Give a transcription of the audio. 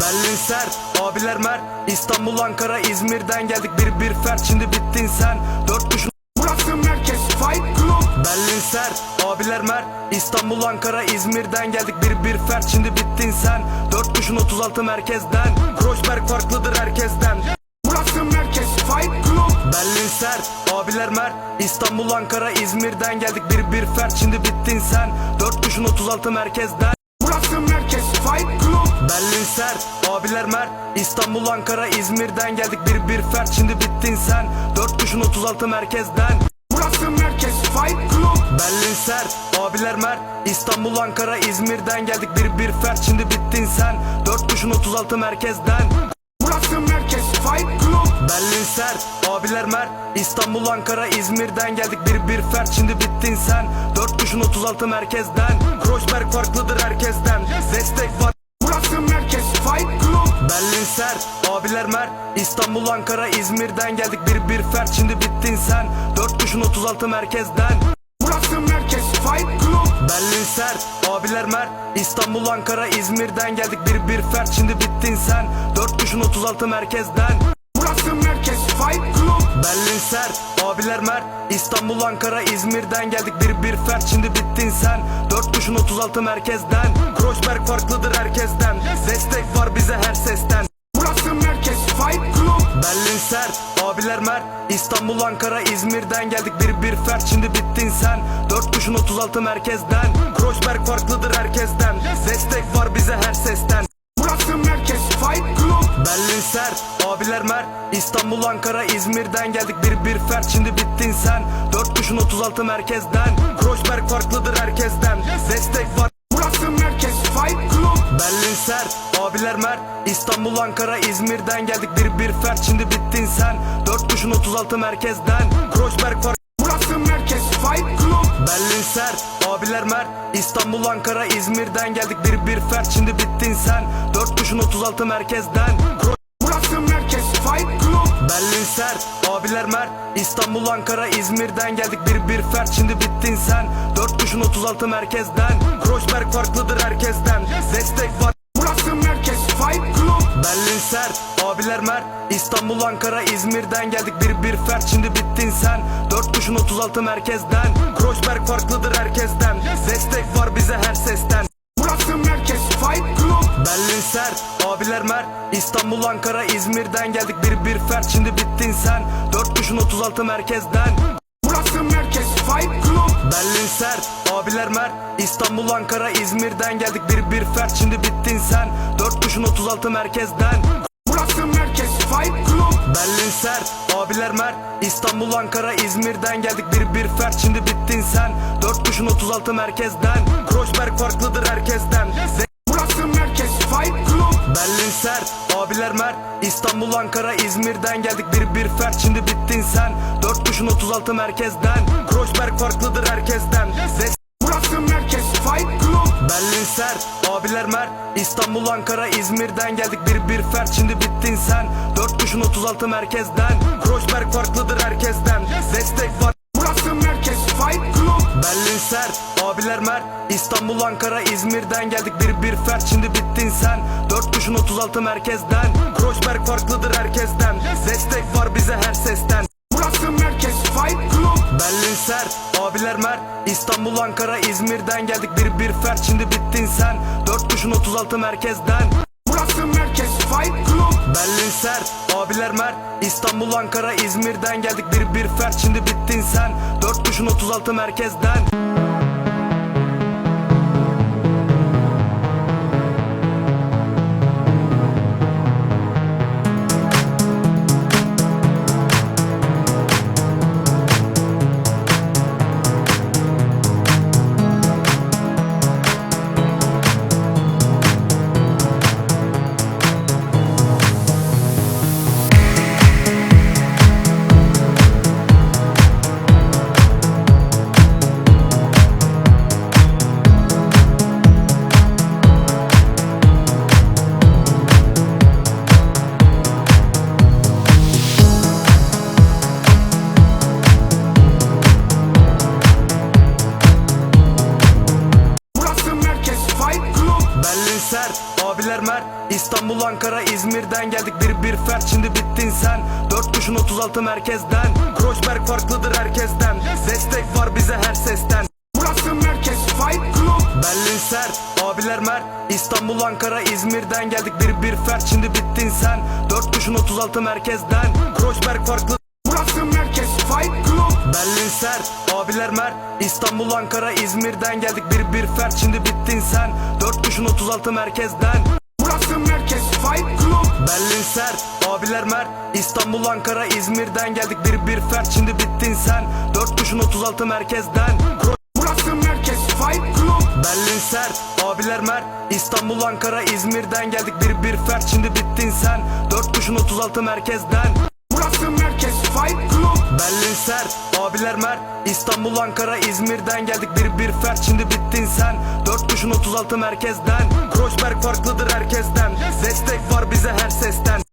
Berlin sert, abiler mer. İstanbul, Ankara, İzmir'den geldik bir bir fert. Şimdi bittin sen, dört düşün Burası merkez Fight Club. Berlin sert, abiler mer. İstanbul, Ankara, İzmir'den geldik bir bir fert. Şimdi bittin sen, dört düşün 36 merkezden. Kreuzberg farklıdır herkesten. Burası merkez Fight Club. Berlin sert, abiler mer. İstanbul, Ankara, İzmir'den geldik bir bir fert. Şimdi bittin sen, dört düşün 36 merkezden sert, abiler mer İstanbul, Ankara, İzmir'den geldik. Bir bir fert. Şimdi bittin sen, dört düşün 36 merkezden. Burası merkez. Fight Club. Berlin sert, abiler mer İstanbul, Ankara, İzmir'den geldik. Bir bir fert. Şimdi bittin sen, dört düşün 36 merkezden. Burası merkez. Fight Club. Berlin sert, abiler mer İstanbul, Ankara, İzmir'den geldik. Bir bir fert. Şimdi bittin sen, dört düşün 36 merkezden. Kreuzberg farklıdır herkesten. Destek var Berlin sert, abiler mer. İstanbul, Ankara, İzmir'den geldik. Bir bir fert. Şimdi bittin sen, dört düşün 36 merkezden. Burası merkez Fight Club. Berlin sert, abiler mer. İstanbul, Ankara, İzmir'den geldik. Bir bir fert. Şimdi bittin sen, dört düşün 36 merkezden. Burası merkez Fight Club. Berlin sert, abiler mer. İstanbul, Ankara, İzmir'den geldik. Bir bir fert. Şimdi bittin sen, dört düşün 36 merkezden. Kreuzberg farklıdır herkesten. Destek var bize her sert, abiler mer İstanbul, Ankara, İzmir'den geldik bir bir fert Şimdi bittin sen, dört düşün 36 merkezden. Kreuzberg farklıdır herkesten Destek var bize her sesten. Burası merkez Fight Club. Berlin sert, abiler mer İstanbul, Ankara, İzmir'den geldik bir bir fert Şimdi bittin sen, dört düşün 36 merkezden. Kreuzberg farklıdır herkesten Destek var sert, abiler mer. İstanbul, Ankara, İzmir'den geldik. Bir bir fert Şimdi bittin sen, dört düşün 36 merkezden. Kreuzberg fark Burası merkez. Fight Club. Berlin sert, abiler mer. İstanbul, Ankara, İzmir'den geldik. Bir bir fert Şimdi bittin sen, dört düşün 36 merkezden. Burası merkez. Fight Club. Berlin sert, abiler mer. İstanbul, Ankara, İzmir'den geldik. Bir bir fert Şimdi bittin sen, dört düşün 36 merkezden. Kreuzberg farklıdır herkesten. Destek var İstanbul, Ankara, İzmir'den geldik. Bir bir fert. Şimdi bittin sen, dört düşün 36 merkezden. Kreuzberg farklıdır herkesten. Destek var bize her sesten. Burası merkez. Fight Club. Berlin sert, abiler mer İstanbul, Ankara, İzmir'den geldik. Bir bir fert. Şimdi bittin sen, dört düşün 36 merkezden. Burası merkez. Fight Club. Berlin sert, abiler mer İstanbul, Ankara, İzmir'den geldik. Bir bir fert. Şimdi bittin sen, dört düşün 36 merkezden abiler mer İstanbul, Ankara, İzmir'den geldik. Bir bir fert. Şimdi bittin sen, dört düşün 36 merkezden. Kreuzberg farklıdır herkesten. Burası merkez. Fight Club. Berlin sert, abiler mer İstanbul, Ankara, İzmir'den geldik. Bir bir fert. Şimdi bittin sen, dört düşün 36 merkezden. Kreuzberg farklıdır herkesten. Ze- Berlin sert, abiler mer İstanbul, Ankara, İzmir'den geldik bir bir fert. Şimdi bittin sen, dört düşün 36 merkezden. Kreuzberg farklıdır herkesten. Destek var. Burası merkez Fight Club. Berlin sert, abiler mer İstanbul, Ankara, İzmir'den geldik bir bir fert. Şimdi bittin sen, dört düşün 36 merkezden. Kreuzberg farklıdır herkesten. Destek var bize her sesten abiler mer İstanbul, Ankara, İzmir'den geldik. Bir bir fert Şimdi bittin sen, dört düşün 36 merkezden. Burası merkez Fight Club. Berlin sert, abiler mer. İstanbul, Ankara, İzmir'den geldik. Bir bir fert Şimdi bittin sen, dört düşün 36 merkezden sert Abiler mer İstanbul Ankara İzmir'den geldik bir bir fert. Şimdi bittin sen. Dört kuşun 36 merkezden. Kreuzberg farklıdır herkesten. Destek var bize her sesten. Burası merkez Fight Club. Berlin sert Abiler mer İstanbul Ankara İzmir'den geldik bir bir fert. Şimdi bittin sen. Dört kuşun 36 merkezden. Kreuzberg farklı sert Abiler mer İstanbul Ankara İzmir'den geldik bir bir fert Şimdi bittin sen Dört kuşun 36 merkezden. Burası merkez Fight Club. Berlin sert Abiler mer İstanbul Ankara İzmir'den geldik bir bir fert Şimdi bittin sen Dört kuşun 36 merkezden. Burası merkez Fight Club. Berlin sert Abiler mer İstanbul Ankara İzmir'den geldik bir bir fert Şimdi bittin sen Dört kuşun 36 merkezden. Burası merkez Fight Club. Berlin sert Abiler mer İstanbul Ankara İzmir'den geldik. Bir bir fert Şimdi bittin sen. Dört kuşun 36 merkezden. Kreuzberg farklıdır herkesten. Destek var bize her sesten